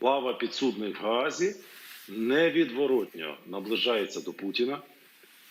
лава підсудних в Гаазі невідворотньо наближається до Путіна,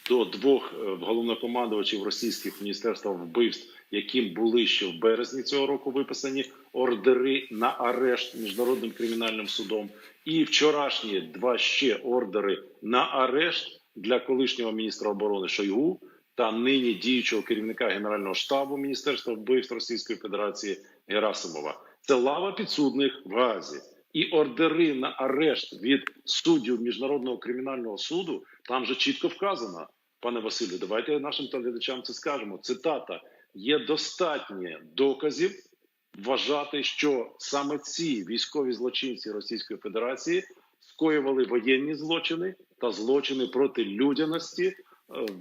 до двох е, головнокомандувачів російських міністерств вбивств, яким були ще в березні цього року виписані ордери на арешт міжнародним кримінальним судом, і вчорашні два ще ордери на арешт для колишнього міністра оборони Шойгу та нині діючого керівника генерального штабу Міністерства вбивств Російської Федерації Герасимова. Це лава підсудних в Газі. І ордери на арешт від суддів міжнародного кримінального суду там же чітко вказано, пане Василю. Давайте нашим телеглядачам це скажемо. Цитата: є достатньо доказів вважати, що саме ці військові злочинці Російської Федерації скоювали воєнні злочини та злочини проти людяності е,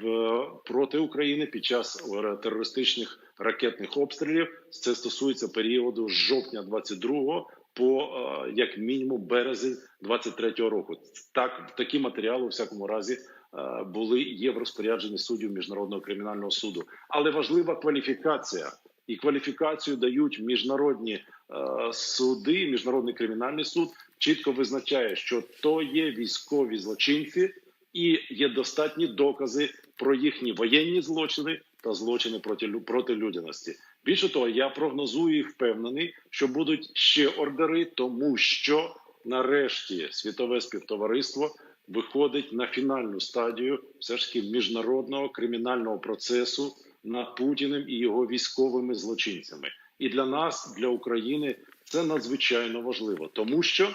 в проти України під час е, терористичних ракетних обстрілів. Це стосується періоду з жовтня 22 по е, як мінімум березень 23-го року. Так такі матеріали у всякому разі е, були є в розпорядженні суддів міжнародного кримінального суду. Але важлива кваліфікація. І кваліфікацію дають міжнародні е, суди, міжнародний кримінальний суд чітко визначає, що то є військові злочинці, і є достатні докази про їхні воєнні злочини та злочини проти проти людяності. Більше того, я прогнозую і впевнений, що будуть ще ордери, тому що нарешті світове співтовариство виходить на фінальну стадію все ж таки міжнародного кримінального процесу над Путіним і його військовими злочинцями. І для нас, для України, це надзвичайно важливо, тому що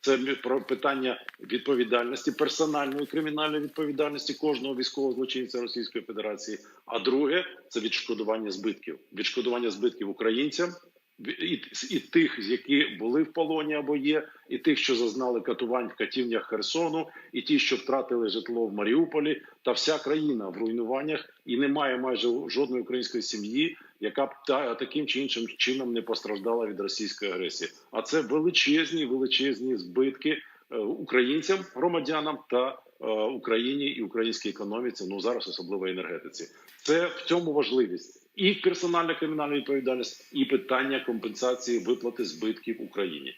це про питання відповідальності, персональної кримінальної відповідальності кожного військового злочинця Російської Федерації. А друге це відшкодування збитків, відшкодування збитків українцям і, і тих, які були в полоні або є, і тих, що зазнали катувань в катівнях Херсону, і ті, що втратили житло в Маріуполі, та вся країна в руйнуваннях, і немає майже жодної української сім'ї, яка б та таким чи іншим чином не постраждала від російської агресії. А це величезні, величезні збитки е, українцям, громадянам та Україні і українській економіці. Ну зараз особливо енергетиці. Це в цьому важливість і персональна кримінальна відповідальність, і питання компенсації виплати збитків Україні.